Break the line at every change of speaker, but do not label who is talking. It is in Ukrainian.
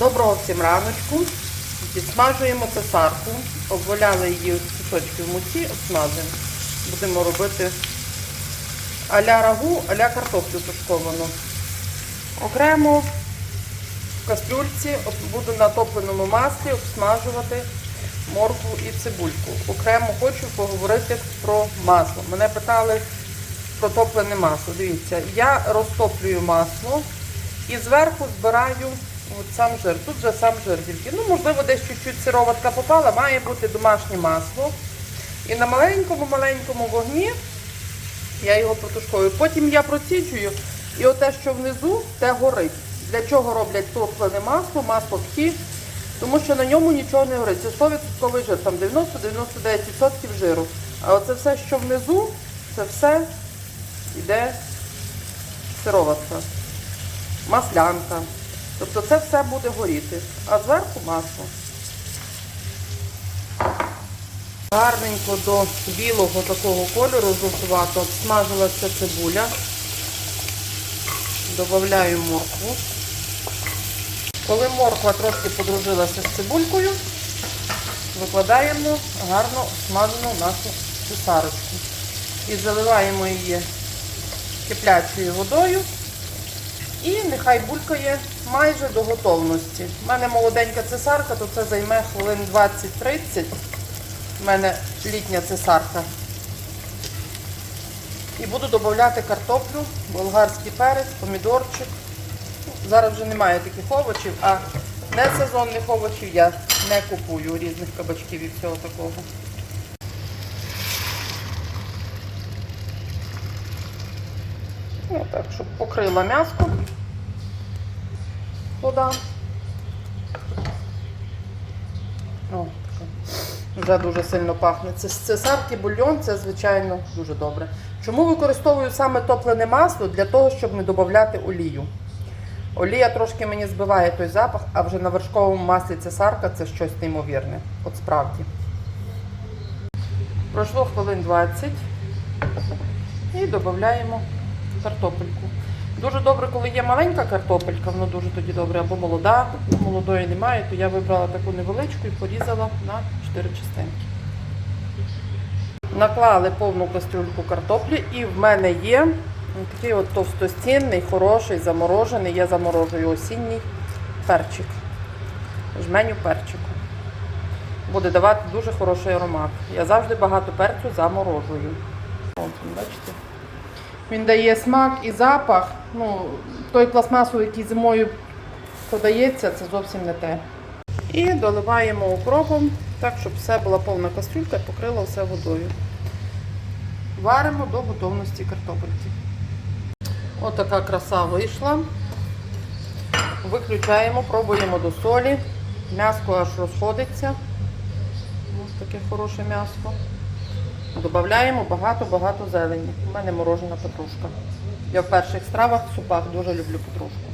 Доброго всім раночку. Підсмажуємо цесарку. Обваляли її кусочки в муці, обсмажуємо. Будемо робити а-ля рагу, а-ля картоплю тушковану. Окремо в кастрюльці буду на топленому маслі обсмажувати моркву і цибульку. Окремо хочу поговорити про масло. Мене питали про топлене масло. Дивіться, я розтоплюю масло і зверху збираю от сам жир. Тут вже сам жир тільки. Ну, можливо, десь чуть-чуть сироватка попала, має бути домашнє масло. І на маленькому-маленькому вогні я його протушкую. Потім я проціджую, і оте, що внизу, те горить. Для чого роблять топлене масло, масло пхі? Тому що на ньому нічого не горить. Це 100% жир, там 90-99% жиру. А оце все, що внизу, це все йде сироватка, маслянка. Тобто це все буде горіти. А зверху масло. Гарненько до білого такого кольору жовтувато обсмажилася цибуля. Добавляю моркву. Коли морква трошки подружилася з цибулькою, викладаємо гарно обсмажену нашу цесарочку. І заливаємо її киплячою водою. І нехай булькає майже до готовності. У мене молоденька цесарка, то це займе хвилин 20-30. У мене літня цесарка. І буду додати картоплю, болгарський перець, помідорчик. Зараз вже немає таких овочів, а не сезонних овочів я не купую різних кабачків і всього такого. Ну, так, щоб покрила м'яско. Туди. О. Вже дуже сильно пахне. Це з цесарки бульйон, це, звичайно, дуже добре. Чому використовую саме топлене масло? Для того, щоб не додати олію. Олія трошки мені збиває той запах, а вже на вершковому маслі цесарка це щось неймовірне. От справді. Пройшло хвилин 20 і додаємо картопельку. Дуже добре, коли є маленька картопелька, воно дуже тоді добре, або молода, молодої немає, то я вибрала таку невеличку і порізала на 4 частинки. Наклали повну кастрюльку картоплі і в мене є такий от товстостінний, хороший, заморожений. Я заморожую осінній перчик. Жменю перчику. Буде давати дуже хороший аромат. Я завжди багато перцю заморожую. От, бачите? Він дає смак і запах. Ну, той пластмасу, який зимою подається, це зовсім не те. І доливаємо укропом, так, щоб все була повна кастрюлька і покрила все водою. Варимо до готовності картопельки. Отака краса вийшла. Виключаємо, пробуємо до солі. М'яско аж розходиться. Ось таке хороше м'ясо. Додаємо багато-багато зелені. У мене морожена петрушка. Я в перших стравах, в супах дуже люблю петрушку.